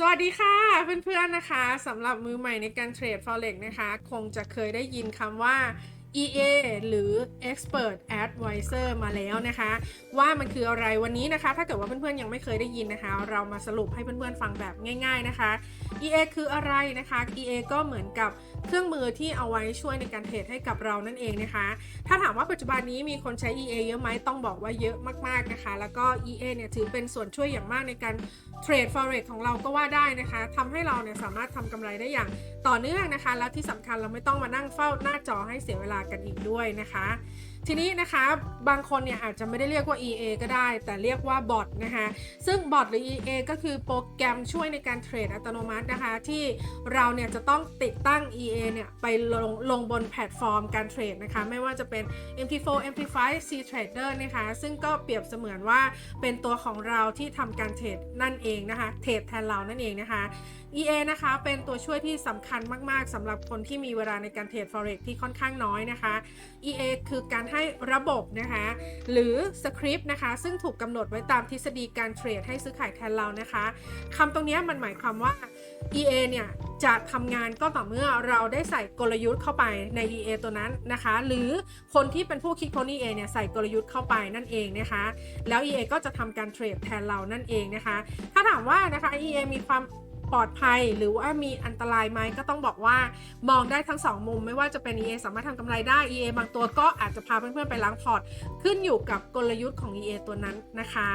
สวัสดีค่ะเพื่อนๆนะคะสำหรับมือใหม่ในการเทรด forex นะคะ คงจะเคยได้ยินคำว่า EA หรือ Expert Advisor มาแล้วนะคะ ว่ามันคืออะไรวันนี้นะคะ ถ้าเกิดว่าเพื่อนๆยังไม่เคยได้ยินนะคะ เรามาสรุปให้เพื่อนๆฟังแบบง่าย ๆนะคะ EA คืออะไรนะคะ EA ก็เหมือนกับเครื่องมือที่เอาไว้ช่วยในการเทรดให้กับเรานั่นเองนะคะ ถ้าถามว่าปัจจุบันนี้มีคนใช้ EA เยอะไหมต้องบอกว่าเยอะมากๆนะคะ แล้วก็ EA เนี่ยถือเป็นส่วนช่วยอย่างมากในการเทรด forex ของเราก็ว่าได้นะคะทำให้เราเนี่ยสามารถทำกำไรได้อย่างต่อเนื่องนะคะ แล้วที่สำคัญเราไม่ต้องมานั่งเฝ้าหน้าจอให้เสียเวลากันอีกด้วยนะคะ ทีนี้นะคะบางคนเนี่ยอาจจะไม่ได้เรียกว่า EA ก็ได้ แต่เรียกว่าบอทนะคะซึ่งบอทหรือ EA ก็คือโปรแกรมช่วยในการเทรดอัตโนมัตินะคะ ที่เราเนี่ยจะต้องติดตั้ง EA เนี่ยไปลงลงบนแพลตฟอร์มการเทรดนะคะ ไม่ว่าจะเป็น MT4 MT5 C Trader นะคะ ซึ่งก็เปรียบเสมือนว่าเป็นตัวของเราที่ทำการเทรดนั่นเองนะคะ เทรดแทนเรานั่นเองนะคะ EA นะคะเป็นตัวช่วยที่สำคัญมาก ๆสำหรับคนที่มีเวลาในการเทรด forex ที่ค่อนข้างน้อยนะคะ EA คือการให้ให้ระบบนะคะหรือสคริปต์นะคะซึ่งถูกกำหนดไว้ตามทฤษฎีการเทรดให้ซื้อขายแทนเรานะคะคำตรงนี้มันหมายความว่า EA เนี่ยจะทำงานก็ต่อเมื่อเราได้ใส่กลยุทธ์เข้าไปใน EA ตัวนั้นนะคะ หรือคนที่เป็นผู้คิดค้น EA เนี่ยใส่กลยุทธ์เข้าไปนั่นเองนะคะ แล้ว EA ก็จะทำการเทรดแทนเรานั่นเองนะคะ ถ้าถามว่านะคะ EA มีความ ปลอดภัยหรือว่ามีอันตรายไหมก็ต้องบอกว่ามองได้ทั้งสองมุม ไม่ว่าจะเป็น EA สามารถทำกำไรได้ EA บางตัวก็อาจจะพาเพื่อนๆไปล้างพอร์ต ขึ้นอยู่กับกลยุทธ์ของ EA ตัวนั้นนะคะ